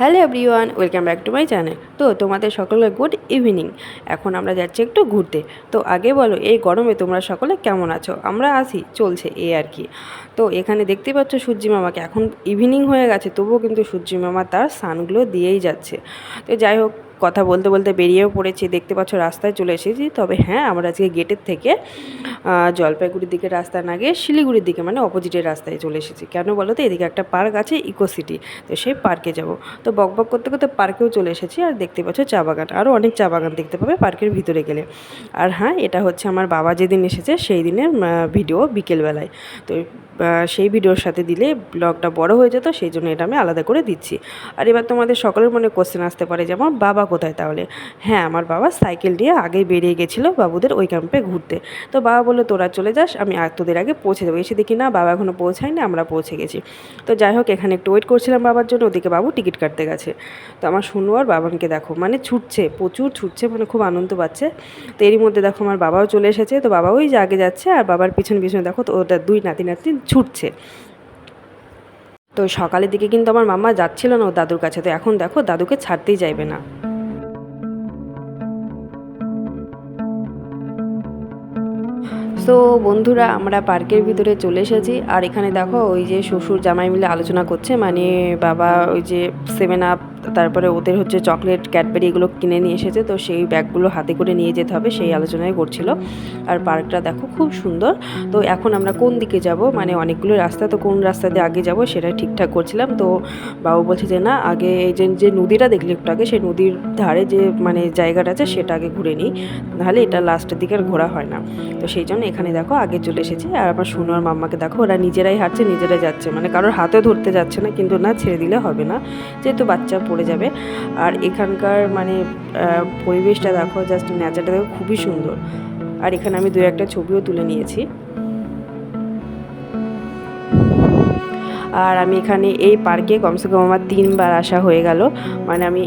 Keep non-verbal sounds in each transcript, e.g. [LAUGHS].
Hello everyone, welcome back to my channel. তো তোমাদের সকলে গুড ইভিনিং। এখন আমরা যাচ্ছি একটু ঘুরতে। তো আগে বলো, এই গরমে তোমরা সকলে কেমন আছো? আমরা আসি চলছে এ আর কি। তো এখানে দেখতে পাচ্ছ সূর্যি মামাকে। এখন ইভিনিং হয়ে গেছে, তবুও কিন্তু সূর্যি মামা তার সানগুলো দিয়েই যাচ্ছে। তো যাই হোক কথা বলতে বলতে বেরিয়েও পড়েছি, দেখতে পাচ্ছ রাস্তায় চলে এসেছি। তবে হ্যাঁ আমরা আজকে গেটের থেকে জলপাইগুড়ির দিকে রাস্তা না গিয়ে শিলিগুড়ির দিকে মানে অপোজিটের রাস্তায় চলে এসেছি। কেন বলো তো, এদিকে একটা পার্ক আছে ইকো সিটি তো সেই পার্কে যাব। তো বক বক করতে করতে পার্কেও চলে এসেছি, আর দেখতে পাচ্ছ চা বাগান। আরও অনেক চা বাগান দেখতে পাবে পার্কের ভিতরে গেলে। আর হ্যাঁ এটা হচ্ছে আমার বাবা যেদিন এসেছে, সেই দিনের ভিডিও বিকেলবেলায়। তো সেই ভিডিওর সাথে দিলে ব্লগটা বড় হয়ে যেত, সেই জন্য এটা আমি আলাদা করে দিচ্ছি। আর এবার তোমাদের সকলের মনে কোশ্চেন আসতে পারে যেমন বাবা কোথায় তাহলে। হ্যাঁ আমার বাবা সাইকেল নিয়ে আগেই বেরিয়ে গেছিল বাবুদের ওই ক্যাম্পে ঘুরতে। তো বাবা বলল, তোরা চলে যাস, আমি তোদের আগে পৌঁছে দেবো। এসে দেখি, না, বাবা এখনও পৌঁছায়নি, আমরা পৌঁছে গেছি। তো যাই হোক, এখানে একটু ওয়েট করছিলাম বাবার জন্য, ওদিকে বাবু টিকিট কাটতে গেছে। তো আমার শুনু আর বাবানকে দেখো মানে ছুটছে, প্রচুর ছুটছে মানে খুব আনন্দ পাচ্ছে। তো এরই মধ্যে দেখো, আমার বাবাও চলে এসেছে। তো বাবা ওই যে আগে যাচ্ছে, আর বাবার পিছনে পিছনে দেখো, তো ওটা দুই নাতি নাতি ছুটছে। তো সকালের দিকে কিন্তু আমার মামা যাচ্ছিল না ও দাদুর কাছে। তো এখন দেখো, দাদুকে ছাড়তেই চাইবে না। তো বন্ধুরা, আমরা পার্কের ভিতরে চলে এসেছি। আর এখানে দেখো, ওই যে শ্বশুর জামাই মিলে আলোচনা করছে মানে বাবা ওই যে সেভেন আপ তারপরে ওদের হচ্ছে চকলেট, ক্যাডবেরি এগুলো কিনে নিয়ে এসেছে। তো সেই ব্যাগগুলো হাতে করে নিয়ে যেতে হবে, সেই আলোচনায় করছিল। আর পার্কটা দেখো খুব সুন্দর। তো এখন আমরা কোন দিকে যাব? মানে অনেকগুলো রাস্তা, তো কোন রাস্তা দিয়ে আগে যাব সেটা ঠিকঠাক করছিলাম। তো বাবু বলছে যে, না, আগে এই যে যে নদীটা দেখলি একটু আগে, সেই নদীর ধারে যে মানে জায়গাটা আছে, সেটা আগে ঘুরে নিই। নাহলে এটা লাস্টের দিকে আর ঘোরা হয় না। তো সেই জন্য এখানে দেখো আগে চলে এসেছি। আর আমার সোনু আর মাম্মাকে দেখো, ওরা নিজেরাই হাঁটছে নিজেরাই যাচ্ছে। মানে কারোর হাতে ধরতে যাচ্ছে না, কিন্তু না, ছেড়ে দিলে হবে না। যেহেতু বাচ্চা পড়ে যাবে। আর এখানকার মানে পরিবেশটা দেখো জাস্ট নেচারটা দেখো, খুবই সুন্দর। আর এখানে আমি দু একটা ছবিও তুলে নিয়েছি। আর আমি এখানে এই পার্কে কমসে কম আমার তিনবার আসা হয়ে গেল। মানে আমি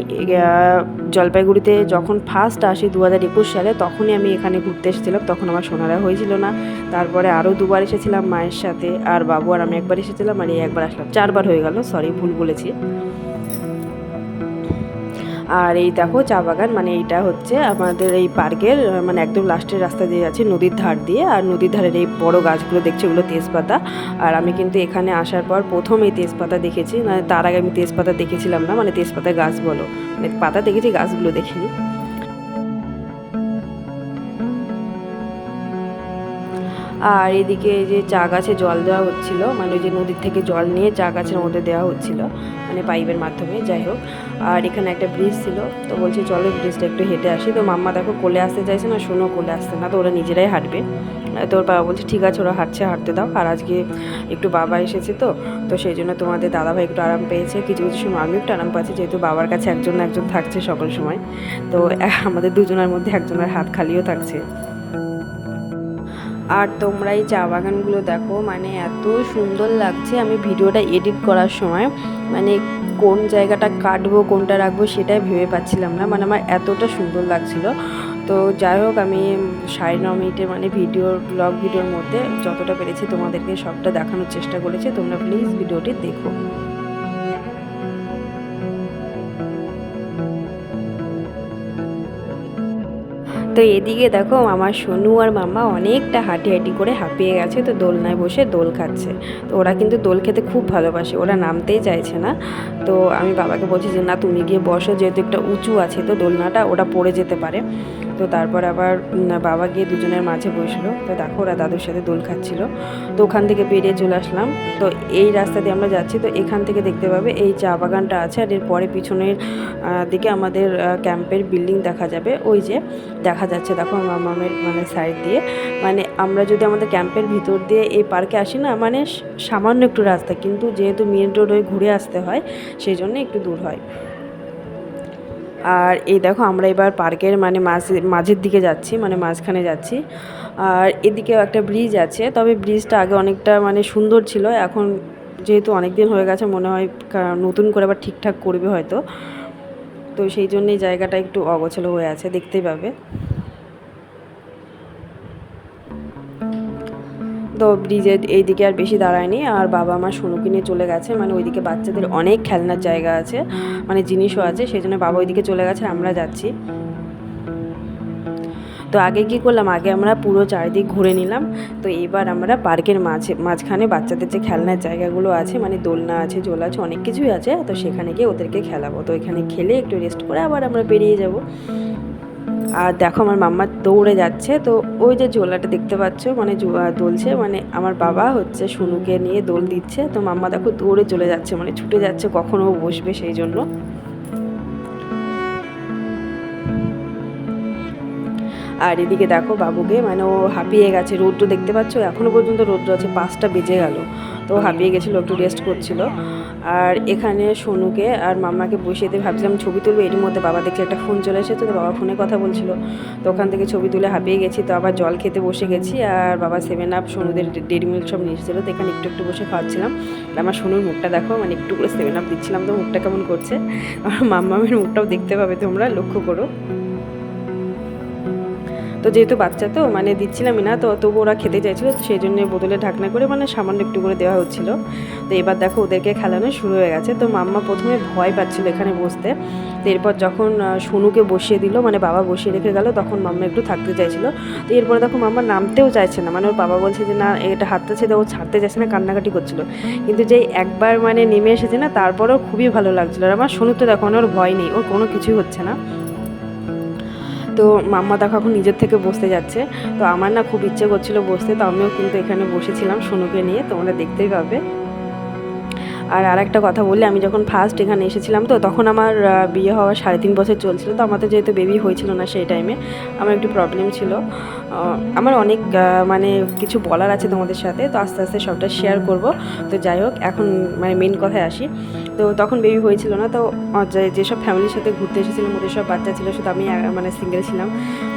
জলপাইগুড়িতে যখন ফার্স্ট আসি দু হাজার একুশ সালে, তখনই আমি এখানে ঘুরতে এসেছিলাম। তখন আমার সোনারা হয়েছিল না। তারপরে আরও দুবার এসেছিলাম মায়ের সাথে। আর বাবু আর আমি একবার এসেছিলাম আর এই একবার আসলাম। চারবার হয়ে গেল সরি ভুল বলেছি। আর এই দেখো চা বাগান মানে এইটা হচ্ছে আমাদের এই পার্কের মানে একদম লাস্টের রাস্তা দিয়ে যাচ্ছে নদীর ধার দিয়ে। আর নদীর ধারের এই বড় গাছগুলো দেখছি, ওগুলো তেজপাতা। আর আমি কিন্তু এখানে আসার পর প্রথম এই তেজপাতা দেখেছি মানে তার আগে আমি তেজপাতা দেখেছিলাম না মানে তেজপাতা গাছ বলো। মানে পাতা দেখেছি, গাছগুলো দেখিনি। আর এদিকে যে চা গাছে জল দেওয়া হচ্ছিল মানে যে নদীর থেকে জল নিয়ে চা গাছের মধ্যে দেওয়া হচ্ছিল মানে পাইপের মাধ্যমে, যাই হোক। আর এখানে একটা ব্রিজ ছিল, তো বলছি চলো ব্রিজটা একটু হেঁটে আসি। তো মাম্মা দেখো কোলে আসতে চাইছে না, শোনো কোলে আসতে না, তো ওরা নিজেরাই হাঁটবে। আর তোর বাবা বলছে, ঠিক আছে, ওরা হাঁটছে, হাঁটতে দাও। আর আজকে একটু বাবা এসেছে তো তো সেই জন্য তোমাদের দাদাভাই একটু আরাম পেয়েছে। কিছু কিছু সময় আমিও একটু আরাম পাচ্ছি, যেহেতু বাবার কাছে একজন একজন থাকছে সকল সময়। তো আমাদের দুজনের মধ্যে একজনের হাত খালিও থাকছে। আর তোমরা এই চা বাগানগুলো দেখো মানে এত সুন্দর লাগছে। আমি ভিডিওটা এডিট করার সময় মানে কোন জায়গাটা কাটবো, কোনটা রাখব সেটাই ভেবে পাচ্ছিলাম না। মানে আমার এতটা সুন্দর লাগছিল। তো যাই হোক, আমি সাড়ে ন মিনিটের মানে ভিডিও ব্লগ ভিডিওর মধ্যে যতটা পেরেছি তোমাদেরকে সবটা দেখানোর চেষ্টা করেছি। তোমরা প্লিজ ভিডিওটি দেখো। তো এদিকে দেখো আমার সোনু আর মামা অনেকটা হাঁটি হাঁটি করে হাঁপিয়ে গেছে, তো দোলনায় বসে দোল খাচ্ছে। তো ওরা কিন্তু দোল খেতে খুব ভালোবাসে, ওরা নামতেই চাইছে না। তো আমি বাবাকে বলছি যে, না, তুমি গিয়ে বসো, যেহেতু একটা উঁচু আছে, তো দোলনাটা ওরা পড়ে যেতে পারে। তো তারপর আবার বাবা গিয়ে দুজনের মাঝে বসল। তো দেখো ওরা দাদুর সাথে দোল খাচ্ছিল। তো ওখান থেকে বেরিয়ে চলে আসলাম। তো এই রাস্তা দিয়ে আমরা যাচ্ছি, তো এখান থেকে দেখতে পাবে এই চা বাগানটা আছে আর এর পরে পিছনের দিকে আমাদের ক্যাম্পের বিল্ডিং দেখা যাবে। ওই যে দেখা যাচ্ছে, দেখো আমার মামের মানে সাইড দিয়ে। মানে আমরা যদি আমাদের ক্যাম্পের ভিতর দিয়ে এই পার্কে আসি না মানে সামান্য একটু রাস্তা, কিন্তু যেহেতু মেন রোড হয়ে ঘুরে আসতে হয়, সেই জন্য একটু দূর হয়। আর এই দেখো আমরা এবার পার্কের মানে মাঝে, মাঝের দিকে যাচ্ছি মানে মাঝখানে যাচ্ছি। আর এদিকেও একটা ব্রিজ আছে, তবে ব্রিজটা আগে অনেকটা মানে সুন্দর ছিল, এখন যেহেতু অনেক দিন হয়ে গেছে, মনে হয় নতুন করে আবার ঠিকঠাক করবে হয়তো। তো সেই জন্যই জায়গাটা একটু অগোছালো হয়ে আছে, দেখতেই পাবে। তো ব্রিজের এইদিকে আর বেশি দাঁড়ায়নি। আর বাবা মা সোনুকে নিয়ে চলে গেছে। মানে ওইদিকে বাচ্চাদের অনেক খেলনার জায়গা আছে। মানে জিনিসও আছে। সেই জন্য বাবা ওইদিকে চলে গেছে। আমরা যাচ্ছি। তো আগে কি করলাম? আগে আমরা পুরো চারিদিক ঘুরে নিলাম। তো এবার আমরা পার্কের মাঝে, মাঝখানে বাচ্চাদের যে খেলনার জায়গাগুলো আছে মানে দোলনা আছে জোলা আছে, অনেক কিছুই আছে। তো সেখানে গিয়ে ওদেরকে খেলাবো। তো এখানে খেলে একটু রেস্ট করে আবার আমরা বেরিয়ে যাব। আর দেখো আমার মাম্মা দৌড়ে যাচ্ছে, তো ওই যে ঝোলাটা দেখতে পাচ্ছ মানে দোলছে মানে আমার বাবা হচ্ছে সোনুকে নিয়ে দোল দিচ্ছে, তো মাম্মা দেখো দৌড়ে চলে যাচ্ছে মানে ছুটে যাচ্ছে কখন বসবে সেই জন্য। আর এদিকে দেখো বাবুকে মানে ও হাঁপিয়ে গেছে রৌদ্র দেখতে পাচ্ছ? এখনও পর্যন্ত রৌদ্র আছে পাঁচটা বেজে গেল। তো হাঁপিয়ে গেছিল, একটু রেস্ট করছিল। আর এখানে সোনুকে আর মাম্মাকে বসিয়ে দিয়ে ভাবছিলাম ছবি তুলবো, এরই মধ্যে বাবা দেখছে একটা ফোন চলে এসেছে, তো বাবা ফোনে কথা বলছিল। তো ওখান থেকে ছবি তুলে হাঁপিয়ে গেছি, তো আবার জল খেতে বসে গেছি, আর বাবা সেভেন আপ সোনুদের ডেরি মিল্ক সব নিয়ে এসেছিল, তো এখানে একটু একটু বসে খাওয়াচ্ছিলাম। আমার সোনুর মুখটা দেখো মানে একটু করে সেভেন আপ দিচ্ছিলাম, তো মুখটা কেমন করছে? আর মাম্মামের মুখটাও দেখতে পাবে তোমরা, লক্ষ্য করো। তো যেহেতু বাচ্চা তো মানে দিচ্ছিলামই না, তো তবু ওরা খেতে চাইছিলো সেই জন্য বোতলে ঢাকনা করে মানে সামান্য একটু করে দেওয়া হচ্ছিল। তো এবার দেখো ওদেরকে খেলানো শুরু হয়ে গেছে। তো মাম্মা প্রথমে ভয় পাচ্ছিল এখানে বসতে। তো এরপর যখন সোনুকে বসিয়ে দিল মানে বাবা বসিয়ে রেখে গেল, তখন মাম্মা একটু থাকতে চাইছিল। তো এরপরে দেখো মাম্মা নামতেও চাইছে না মানে ওর বাবা বলছে যে, না, এটা হাতটা ছেড়ে ও ছাড়তে চাইছে না, কান্নাকাটি করছিল। কিন্তু যেই একবার মানে নেমে এসেছে না, তারপরেও খুবই ভালো লাগছিল। আর আমার সোনু তো দেখো ওর ভয় নেই, ওর কোনো কিছুই হচ্ছে না। তো মাম্মা দেখো এখন নিজের থেকে বসতে যাচ্ছে। তো আমার না খুব ইচ্ছে করছিল বসতে, তো আমিও কিন্তু এখানে বসেছিলাম সোনুকে নিয়ে, তোমরা দেখতেই পাবে। আর আরেকটা কথা বলি আমি যখন ফার্স্ট এখানে এসেছিলাম তো, তখন আমার বিয়ে হওয়ার সাড়ে তিন বছর চলছিল। তো আমাদের যেহেতু বেবি হয়েছিল না সেই টাইমে আমার একটু প্রবলেম ছিল। আমার অনেক মানে কিছু বলার আছে তোমাদের সাথে, তো আস্তে আস্তে সবটা শেয়ার করব। তো যাই হোক, এখন মানে মেন কথায় আসি। তো তখন বেবি হয়েছিল না, তো যেসব ফ্যামিলির সাথে ঘুরতে এসেছিলাম, ওদের সব বাচ্চা ছিল, শুধু আমি মানে সিঙ্গেল ছিলাম।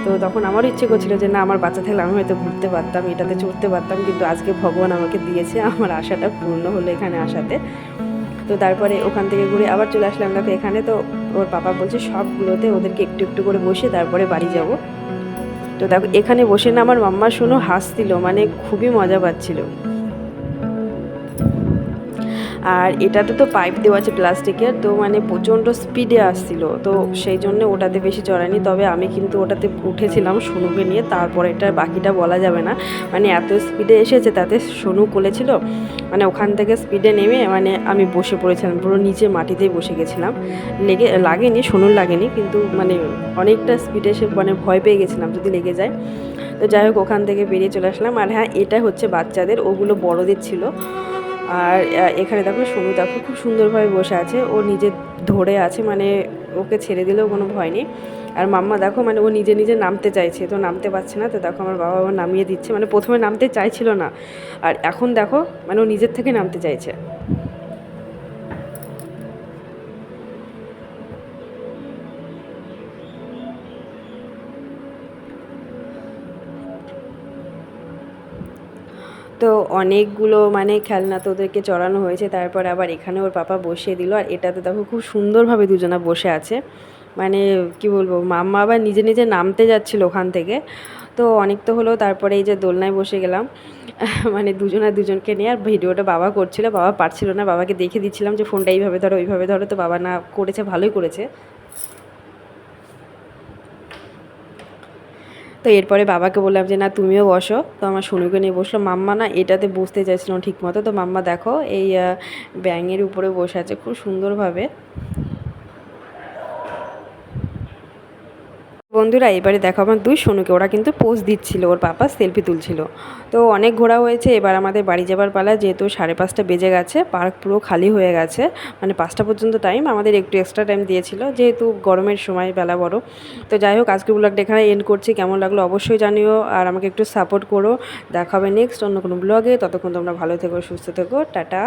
তো তখন আমারও ইচ্ছে করছিল যে, না, আমার বাচ্চা থাকলে আমি হয়তো ঘুরতে পারতাম, এটাতে চড়তে পারতাম, কিন্তু আজকে ভগবান আমাকে দিয়েছে, আমার আশাটা পূর্ণ হলো এখানে আসাতে। তো তারপরে ওখান থেকে ঘুরে আবার চলে আসলাম। দেখো, এখানে তো ওর পাপা বলছে সবগুলোতে ওদেরকে একটু একটু করে বসে তারপরে বাড়ি যাব। তো দেখো, এখানে বসে না আমার মাম্মা শুনো, হাসছিল মানে খুবই মজা পাচ্ছিল। আর এটাতে তো পাইপ দেওয়া আছে প্লাস্টিকের তো মানে প্রচণ্ড স্পিডে আসছিল। তো সেই জন্য ওটাতে বেশি চড়ায়নি, তবে আমি কিন্তু ওটাতে উঠেছিলাম সোনুকে নিয়ে, তারপরে এটার বাকিটা বলা যাবে না। মানে এত স্পিডে এসেছে, তাতে সোনু কোলেছিল। মানে ওখান থেকে স্পিডে নেমে মানে আমি বসে পড়েছিলাম, পুরো নিচে মাটিতেই বসে গেছিলাম। লেগে, লাগেনি, সোনুর লাগেনি, কিন্তু মানে অনেকটা স্পিডে এসে মানে ভয় পেয়ে গেছিলাম যদি লেগে যায়। তো যাই হোক, ওখান থেকে বেরিয়ে চলে আসলাম। আর হ্যাঁ এটা হচ্ছে বাচ্চাদের, ওগুলো বড়দের ছিল। আর এখানে দেখো সোনু দেখো খুব সুন্দরভাবে বসে আছে। ও নিজে ধরে আছে মানে ওকে ছেড়ে দিলেও কোনো ভয় নেই। আর মাম্মা দেখো মানে ও নিজে নিজে নামতে চাইছে, তো নামতে পারছে না। তো দেখো আমার বাবা আবার নামিয়ে দিচ্ছে মানে প্রথমে নামতে চাইছিল না। আর এখন দেখো মানে ও নিজের থেকে নামতে চাইছে। তো অনেকগুলো মানে খেলনা তো ওদেরকে চড়ানো হয়েছে, তারপর আবার এখানে ওর পাপা বসিয়ে দিল। আর এটাতে দেখো খুব সুন্দরভাবে দুজনা বসে আছে। মানে কি বলব, মাম্মা আবার নিজে নিজে নামতে যাচ্ছিল ওখান থেকে। তো অনেক তো হলো, তারপরে এই যে দোলনায় বসে গেলাম। [LAUGHS] মানে দুজনা দুজনকে নিয়ে আর ভিডিওটা বাবা করছিল, বাবা পারছিল না। বাবাকে দেখে দিচ্ছিলাম যে, ফোনটা এইভাবে ধরো, ওইভাবে ধরো। তো বাবা না করেছে, ভালোই করেছে। তো এরপরে বাবাকে বললাম যে, না, তুমিও বসো। তো আমার সোনুকে নিয়ে বসল, মাম্মা না, এটাতে বসতে চাইছিল ঠিক মতো তো মাম্মা, দেখো, এই ব্যাঙের উপরে বসে আছে, খুব সুন্দরভাবে। বন্ধুরা, এবারে দেখো আমার দুই সোনুকে, ওরা কিন্তু পোজ দিচ্ছিল, ওর পাপা সেলফি তুলছিল। তো অনেক ঘোরা হয়েছে, এবার আমাদের বাড়ি যাবার পালা, যেহেতু সাড়ে পাঁচটা বেজে গেছে পার্ক পুরো খালি হয়ে গেছে মানে পাঁচটা পর্যন্ত টাইম আমাদের একটু এক্সট্রা টাইম দিয়েছিল, যেহেতু গরমের সময় বেলা বড়। তো যাই হোক, আজকে ব্লগটা এখানে এন্ড করছি, কেমন লাগল অবশ্যই জানিও, আর আমাকে একটু সাপোর্ট করো দেখা হবে নেক্সট অন্য কোনো ব্লগে ততক্ষণ তোমরা ভালো থেকো, সুস্থ থেকো, টাটা।